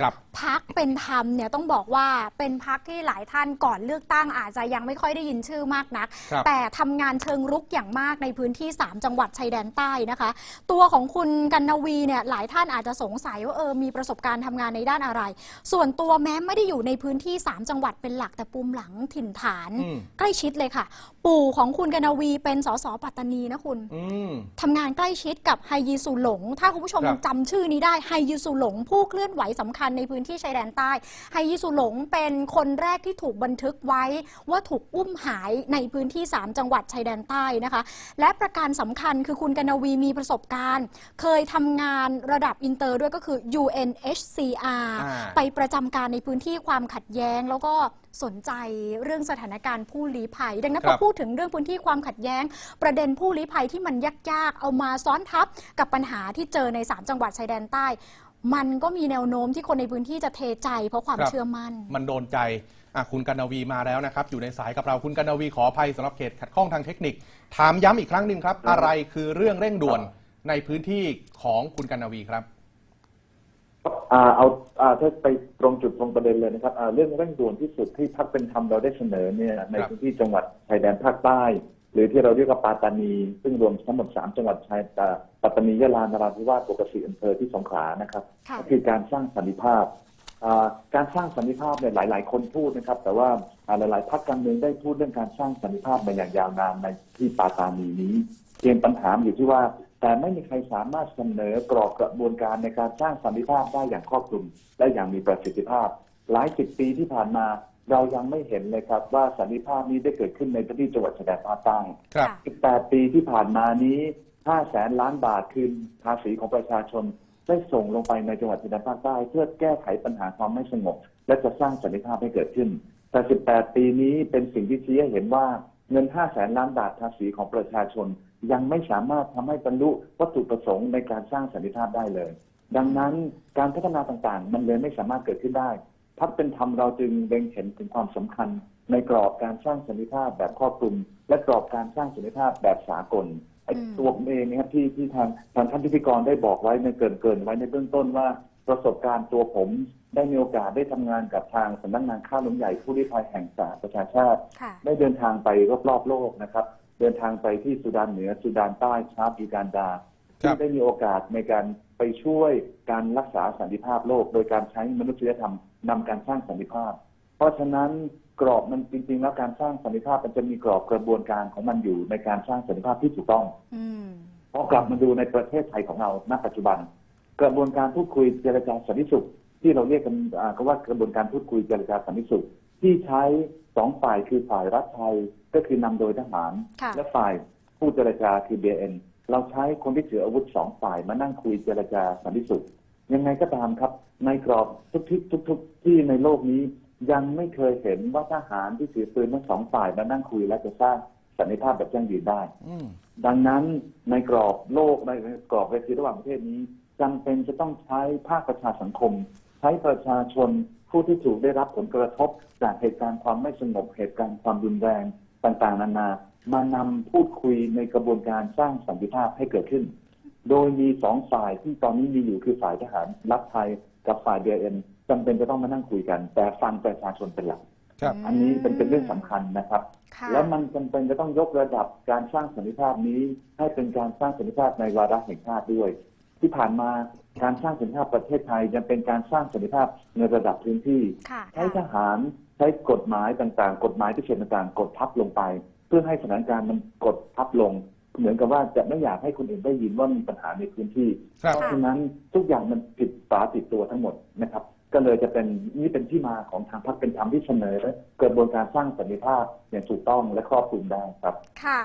ครับ พักเป็นธรรมเนี่ยต้องบอกว่าเป็นพักที่หลายท่านก่อนเลือกตั้งอาจจะยังไม่ค่อยได้ยินชื่อมากนัก ครับแต่ทำงานเชิงรุกอย่างมากในพื้นที่ 3 จังหวัดชายแดนใต้นะคะ ตัวของคุณกันนวีเนี่ยหลายท่านอาจจะสงสัยว่าเออมีประสบการณ์ทำงานในด้านอะไร ส่วนตัวแม้ไม่ได้อยู่ในพื้นที่ 3 จังหวัดเป็นหลักแต่ปุ่มหลังถิ่นฐาน อืม ใกล้ชิดเลยค่ะ ปู่ของคุณกันนวีเป็นสสปัตตานีนะคุณ อืม ทำงานใกล้ชิดกับไฮยีสุหลง ถ้าคุณผู้ชมครับ จำชื่อนี้ได้ไฮยีสุหลง ผู้เคลื่อนไหวสำคัญในพื้นที่ชายแดนใต้ไฮยีสุหลงเป็นคนแรกที่ถูกบันทึกไว้ว่าถูกอุ้มหายในพื้นที่ 3 จังหวัดชายแดนใต้นะคะ และประการสำคัญคือคุณกนวีมีประสบการณ์ เคยทำงานระดับอินเตอร์ด้วยก็คือ UNHCR อ่าไปประจำการในพื้นที่ความขัดแย้งแล้วก็สนใจเรื่องสถานการณ์ผู้ลี้ภัย ดังนั้นคพรัอบพูดถึงเรื่องพื้นที่ความขัดแย้ง ประเด็นผู้ลี้ภัยที่มันยากๆ เอามาซ้อนทับกับปัญหาที่เจอใน 3 จังหวัดชายแดนใต้ มันก็มีแนวโน้มที่คนในพื้นที่จะเทใจเพราะความครับ เชื่อมั่น มันโดนใจอะคุณกันนวีมาแล้วนะครับ อยู่ในสายกับเราคุณกันนวีขออภัยสำหรับเขตขัดข้องทางเทคนิค ถามย้ำอีกครั้งหนึ่งครับ ครับ อะไรคือเรื่องเร่งด่วนในพื้นที่ของคุณกันนวีครับ อ่าเอาอ่าถ้าไปตรงจุดตรงประเด็นเลยนะครับอ่าเรื่องเร่งด่วนที่สุดที่พักเป็นธรรมเราได้เสนอเนี่ยในครับ พื้นที่จังหวัดชายแดนภาคใต้ หรือที่เราเรียกว่าปาตานี ซึ่งรวมทั้งหมดสามจังหวัดชายอ่าปัตตานียะลานราธิวาสปกติอำเภอที่สงขลานะครับค่ะก็คือการสร้างสันติภาพอ่าการสร้างสันติภาพเนี่ยหลาย ๆ คนพูดนะครับ แต่ว่าอ่าหลาย ๆพรรคการเมืองได้พูดเรื่องการสร้างสันติภาพมาอย่างยาวนานในที่ปาตานีนี้เพียงปัญหาอยู่ที่ว่า แต่ไม่มีใครสามารถเสนอกรอบกระบวนการในการสร้างสันติภาพได้อย่างครอบคลุมและอย่างมีประสิทธิภาพ หลายสิบปีที่ผ่านมา เรายังไม่เห็นเลยครับว่าสันติภาพนี้ได้เกิดขึ้นในพื้นที่จังหวัดชายแดนภาคใต้ครับค่ะ18 ปีที่ผ่านมานี้ 5 แสนล้านบาทคืนภาษีของประชาชน ได้ส่งลงไปในจังหวัดชายแดนภาคใต้ เพื่อแก้ไขปัญหาความไม่สงบ และจะสร้างสันติภาพให้เกิดขึ้น แต่ 18 ปีนี้เป็นสิ่งที่ชี้ให้เห็นว่าเงิน 5 แสนล้านบาทภาษีของประชาชน ยังไม่สามารถทำให้บรรลุวัตถุประสงค์ในการสร้างสันติภาพได้เลย ดังนั้นการพัฒนาต่างๆ มันเลยไม่สามารถเกิดขึ้นได้ พักเป็นธรรมเราจึงเล็งเห็นถึงความสำคัญ ในกรอบการสร้างสันติภาพแบบครอบคลุม และกรอบการสร้างสันติภาพแบบสากลไอ้อืมตัวผมเองนะครับที่ที่ทางทางท่านพิธีกรได้บอกไว้ในเกินเกินๆไว้ในเบื้องต้นว่าประสบการณ์ตัวผมได้มีโอกาสได้ทำงานกับทางสำนักงานข้าล้มใหญ่ผู้ลี้ภัยแห่งสหประชาชาติค่ะได้เดินทางไปรอบๆโลกนะครับ เดินทางไปที่สุดานเหนือสุดานใต้ชาร์ยูการดาครัที่บได้มีโอกาสในการไปช่วยการรักษาสันติภาพโลก โดยการใช้มนุษยธรรม นำการสร้างสันติภาพ เพราะฉะนั้นกรอบมันจริง ๆ แล้วการสร้างสันติภาพมันจะมีกรอบกระบวนการของมันอยู่ในการสร้างสันติภาพที่ถูกต้องอืมพอกลับมาดูในประเทศไทยของเราณปัจจุบัน กระบวนการพูดคุยเจรจาสันติสุข ที่เราเรียกกันอ่าก็ว่ากระบวนการพูดคุยเจรจาสันติสุข ที่ใช้สองฝ่ายคือฝ่ายรัฐไทยก็คือนำโดยทหารค่ะและฝ่ายผู้เจรจาคือ BN เราใช้คนที่ถืออาวุธสองฝ่ายมานั่งคุยเจรจาสันติสุข ยังไงก็ตามครับ ในกรอบทุกที่ทุกๆที่ในโลกนี้ยังไม่เคยเห็นว่าทหารที่ถือปืนทั้งสองฝ่ายมานั่งคุยและจะสร้างสันติภาพแบบยั่งยืนได้อืมดังนั้นในกรอบโลกในกรอบเวทีระหว่างประเทศนี้จำเป็นจะต้องใช้ภาคประชาสังคม ใช้ประชาชนผู้ที่ถูกได้รับผลกระทบ จากเหตุการณ์ความไม่สงบเหตุการณ์ความรุนแรงต่างๆ นานา มานำพูดคุยในกระบวนการสร้างสันติภาพให้เกิดขึ้น โดยมีสองฝ่ายที่ตอนนี้มีอยู่คือฝ่ายทหารรัฐไทยกับฝ่ายเดียนจำเป็นจะต้องมานั่งคุยกัน แต่ฟังประชาชนเป็นหลักครับอันนี้เป็นเป็นเรื่องสำคัญนะครับค่ะแล้วมันจำเป็นจะต้องยกระดับการสร้างสันติภาพนี้ ให้เป็นการสร้างสันติภาพในวาระแห่งชาติด้วย ที่ผ่านมาการสร้างสันติภาพประเทศไทยยังเป็นการสร้างสันติภาพในระดับพื้นที่ค่ะใช้ทหารใช้กฎหมายต่างๆ กฎหมายพิเศษต่างๆ กดทับลงไป เพื่อให้สถานการณ์มันกดทับลง เหมือนกับว่าจะไม่อยากให้คนอื่นได้ยินว่ามีปัญหาในพื้นที่ครับเพราะฉะนั้นทุกอย่างมันผิดฝาผิดตัวทั้งหมดนะครับ ก็เลยจะเป็นนี่เป็นที่มาของทางพรรคเป็นธรรมที่เสนอกระบวนการสร้างสันติภาพอย่างถูกต้องและครอบคลุมได้ครับ ค่ะ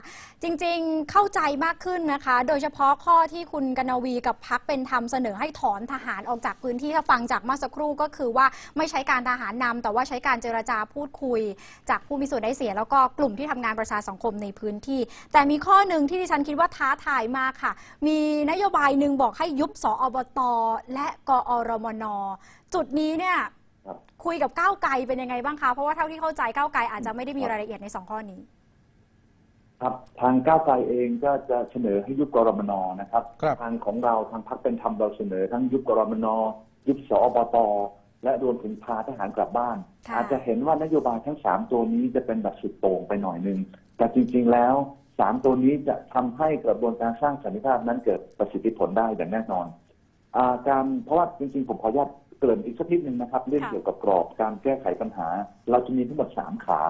จริงๆเข้าใจมากขึ้นนะคะ โดยเฉพาะข้อที่คุณกนวีกับพักเป็นธรรมเสนอให้ถอนทหารออกจากพื้นที่ถ้าฟังจากเมื่อสักครู่ก็คือว่าไม่ใช้การทหารนำแต่ว่าใช้การเจรจาพูดคุย จากผู้มีส่วนได้เสีย แล้วก็กลุ่มที่ทำงานประชาสังคมในพื้นที่ แต่มีข้อหนึ่งที่ดิฉันคิดว่าท้าทายมากค่ะ มีนโยบายหนึ่งบอกให้ยุบสอบตและกอรมนจุดนี้เนี่ยครับคุยกับก้าวไกลเป็นยังไงบ้างคะเพราะว่าเท่าที่เข้าใจก้าวไกลอาจจะไม่ได้มีรายละเอียดในสองข้อนี้ ครับทางก้าวไกลเองก็จะเสนอให้ยุบกรมนนะครับ ครับ ทางของเราทางพรรคเป็นธรรมเราเสนอ ทั้งยุบกรมนยุบสอบตและรวมถึงพาทหารกลับบ้าน ค่ะ อาจจะเห็นว่านโยบายทั้งสามตัวนี้จะเป็นแบบสุดโต่งไปหน่อยหนึงแต่จริง ๆแล้วสามตัวนี้จะทำให้กระบวนการสร้างสันติภาพนั้นเกิดประสิทธิผลได้อย่างแน่นอนอาการเพราะว่าจริงๆผมขออนุญาต เกริ่นอีกสักนิดหนึ่งนะครับ เรื่องค่ะเกี่ยวกับกรอบการแก้ไขปัญหา เราจะมีทั้งหมดสามขา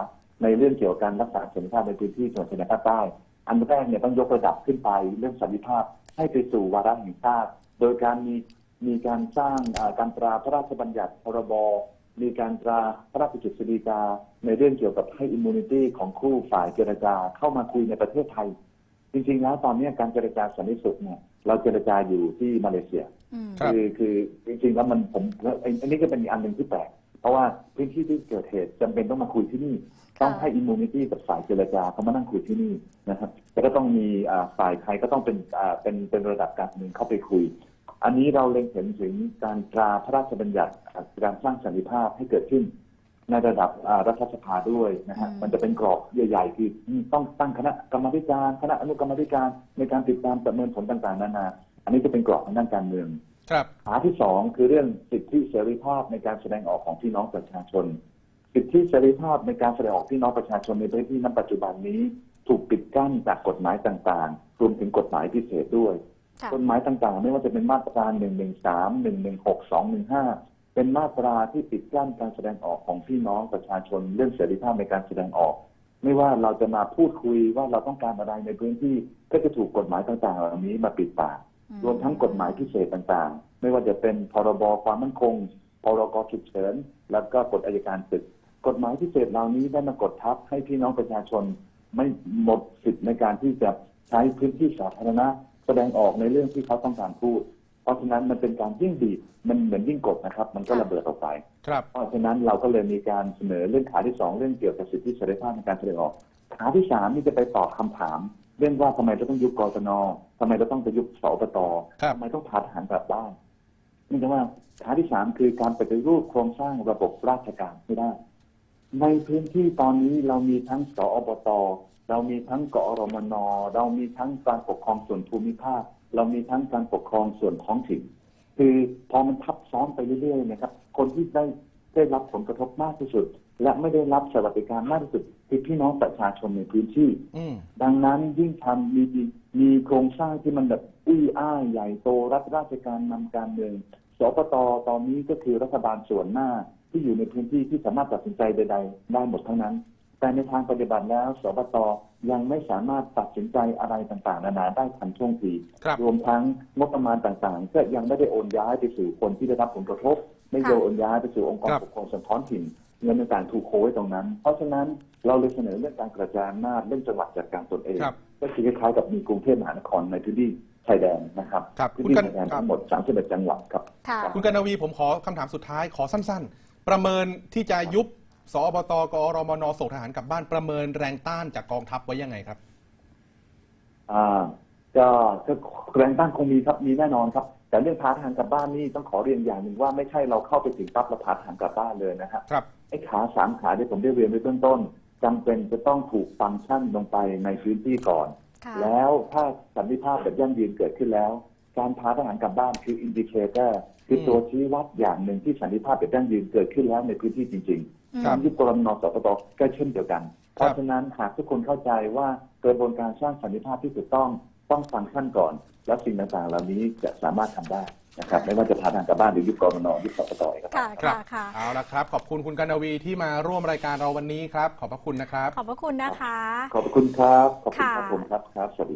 ในเรื่องเกี่ยวกับการรักษาสันติภาพในพื้นที่จังหวัดชายแดนภาคใต้ อันแรกเนี่ยต้องยกระดับขึ้นไปเรื่องสันติภาพให้ไปสู่วาระแห่งชาติ โดยการมีมีการสร้างอ่าการตราพระราชบัญญัติพรบมีการตราพระราชกฤษฎีกาในเรื่องเกี่ยวกับให้อิมมูนิตี้ของคู่ฝ่ายเจรจาเข้ามาคุยในประเทศไทย จริงๆแล้วตอนนี้การเจรจาสันติสุขเนี่ยเราเจรจาอยู่ที่มาเลเซียอืม ครับคือคือจริงๆแล้วมันผมอันนี้ก็เป็นอีกอันหนึ่งที่แปลกเพราะว่าพื้นที่ที่เกิดเหตุจำเป็นต้องมาคุยที่นี่ค่ะต้องให้อิมมูนิตี้กับฝ่ายเจรจาเขามานั่งคุยที่นี่นะครับแต่ก็ต้องมีอ่าฝ่ายไทยก็ต้องเป็นอ่าเป็นเป็นระดับการเมืองเข้าไปคุย อันนี้เราเล็งเห็นถึงการตราพระราชบัญญัติอ่าการสร้างสันติภาพให้เกิดขึ้นในระดับอ่ารัฐสภาด้วยนะฮะอืมมันจะเป็นกรอบใหญ่ๆ คือต้องตั้งคณะกรรมาธิการ คณะอนุกรรมาธิการในการติดตามประเมินผลต่างๆ นานา อันนี้จะเป็นกรอบทางด้านการเมือง ครับขาที่สองคือเรื่องสิทธิเสรีภาพในการแสดงออกของพี่น้องประชาชน สิทธิเสรีภาพในการแสดงออกพี่น้องประชาชนในพื้นที่ณปัจจุบันนี้ ถูกปิดกั้นจากกฎหมายต่างๆ รวมถึงกฎหมายพิเศษด้วย ค่ะกฎหมายต่างๆ ไม่ว่าจะเป็นมาตรา 113 116 215 เป็นมาตราที่ปิดกั้นการแสดงออกของพี่น้องประชาชน เรื่องเสรีภาพในการแสดงออก ไม่ว่าเราจะมาพูดคุยว่าเราต้องการอะไรในพื้นที่ ก็จะถูกกฎหมายต่างๆ เหล่านี้มาปิดปากอืม รวมทั้งกฎหมายพิเศษต่างๆ ไม่ว่าจะเป็นพรบความมั่นคง พรกฉุกเฉิน แล้วก็กฎอัยการศึก กฎหมายพิเศษเหล่านี้ได้มากดทับให้พี่น้องประชาชนไม่หมดสิทธิ์ในการที่จะใช้พื้นที่สาธารณะแสดงออกในเรื่องที่เขาต้องการพูด เพราะฉะนั้นมันเป็นการยิ่งบีบมันเหมือนยิ่งกดนะครับ มันก็ค่ะระเบิดออกไป ครับ เพราะฉะนั้นเราก็เลยมีการเสนอเรื่องขาที่สองเรื่องเกี่ยวกับสิทธิเสรีภาพในการแสดงออก ขาที่สามนี่จะไปตอบคำถาม เรื่องว่าทำไมเราต้องยุบกรตนทำไมเราต้องไปยุบสปตครับทำไมต้องพาทหารกลับบ้านนี่จะว่าขาที่สามคือการปฏิรูปโครงสร้างระบบราชการไม่ได้ ในพื้นที่ตอนนี้เรามีทั้งสอบต เรามีทั้งกอรมน เรามีทั้งการปกครองส่วนภูมิภาค เรามีทั้งการปกครองส่วนท้องถิ่น คือพอมันทับซ้อนไปเรื่อยๆนะครับ คนที่ได้ได้รับผลกระทบมากที่สุด และไม่ได้รับสวัสดิการมากที่สุดคือพี่น้องประชาชนในพื้นที่อืมดังนั้นยิ่งทำมีมีโครงสร้างที่มันแบบอุ้ยอ้ายใหญ่โตรัฐราชการนำการเมืองสปตตอนนี้ก็คือรัฐบาลส่วนหน้าที่อยู่ในพื้นที่ที่สามารถตัดสินใจใด ๆ ได้หมดทั้งนั้น แต่ในทางปฏิบัติแล้ว สปตยังไม่สามารถตัดสินใจอะไรต่างๆ นานาได้ทันท่วงทีครับรวมทั้งงบประมาณต่างๆ ก็ยังไม่ได้โอนย้ายไปสู่คนที่ได้รับผลกระทบ ไม่ได้ค่ะโอนย้ายไปสู่องค์กรครับปกครองส่วนท้องถิ่น เงินต่างๆถูกโคไว้ตรงนั้น เพราะฉะนั้นเราเลยเสนอเรื่องการกระจายอำนาจเรื่องจังหวัดจัดการตนเองครับก็คือคล้ายๆกับมีกรุงเทพมหานครในพื้นที่ชายแดนนะครับครับพื้นคุณที่กันชายแดนครับทั้งหมด31จังหวัดครับค่ะคุณกนวีผมขอคำถามสุดท้ายขอสั้น ๆ ประเมินที่จะยุบสอบตกอรมนส่งทหารกลับบ้านประเมินแรงต้านจากกองทัพไว้ยังไงครับอ่าก็ก็แรงต้านคงมีครับมีแน่นอนครับแต่เรื่องพาทหารกลับบ้านนี่ต้องขอเรียนอย่างหนึ่งว่าไม่ใช่เราเข้าไปถึงปั๊บเราพาทหารกลับบ้านเลยนะฮะครับไอ้ขาสามขาที่ผมได้เรียนไว้เบื้องต้นจำเป็นจะต้องถูกฟังก์ชันลงไปในพื้นที่ก่อนค่ะแล้วถ้าสันติภาพแบบยั่งยืนเกิดขึ้นแล้ว การพาทหารกลับบ้านคืออินดิเคเตอร์คือตัวชี้วัดอย่างหนึ่งที่สันติภาพแบบยั่งยืนเกิดขึ้นแล้วในพื้นที่จริงอืมๆการยุบกรมนสปตก็เช่นเดียวกัน เพราะฉะนั้นหากทุกคนเข้าใจว่ากระบวนการสร้างสันติภาพที่ถูกต้องต้องฟังก์ชันก่อน แล้วสิ่งต่างๆ เหล่านี้จะสามารถทำได้ นะครับไม่ว่าจะพาทหารกลับบ้านหรือยุบกรมนยุบสปตเองครับค่ะครับค่ะค่ะ เอาละครับ ขอบคุณคุณกนวีที่มาร่วมรายการเราวันนี้ครับ ขอบพระคุณนะครับ ขอบพระคุณนะคะ ขอบคุณครับ ขอบคุณครับค่ะ ผมครับครับสวัสดี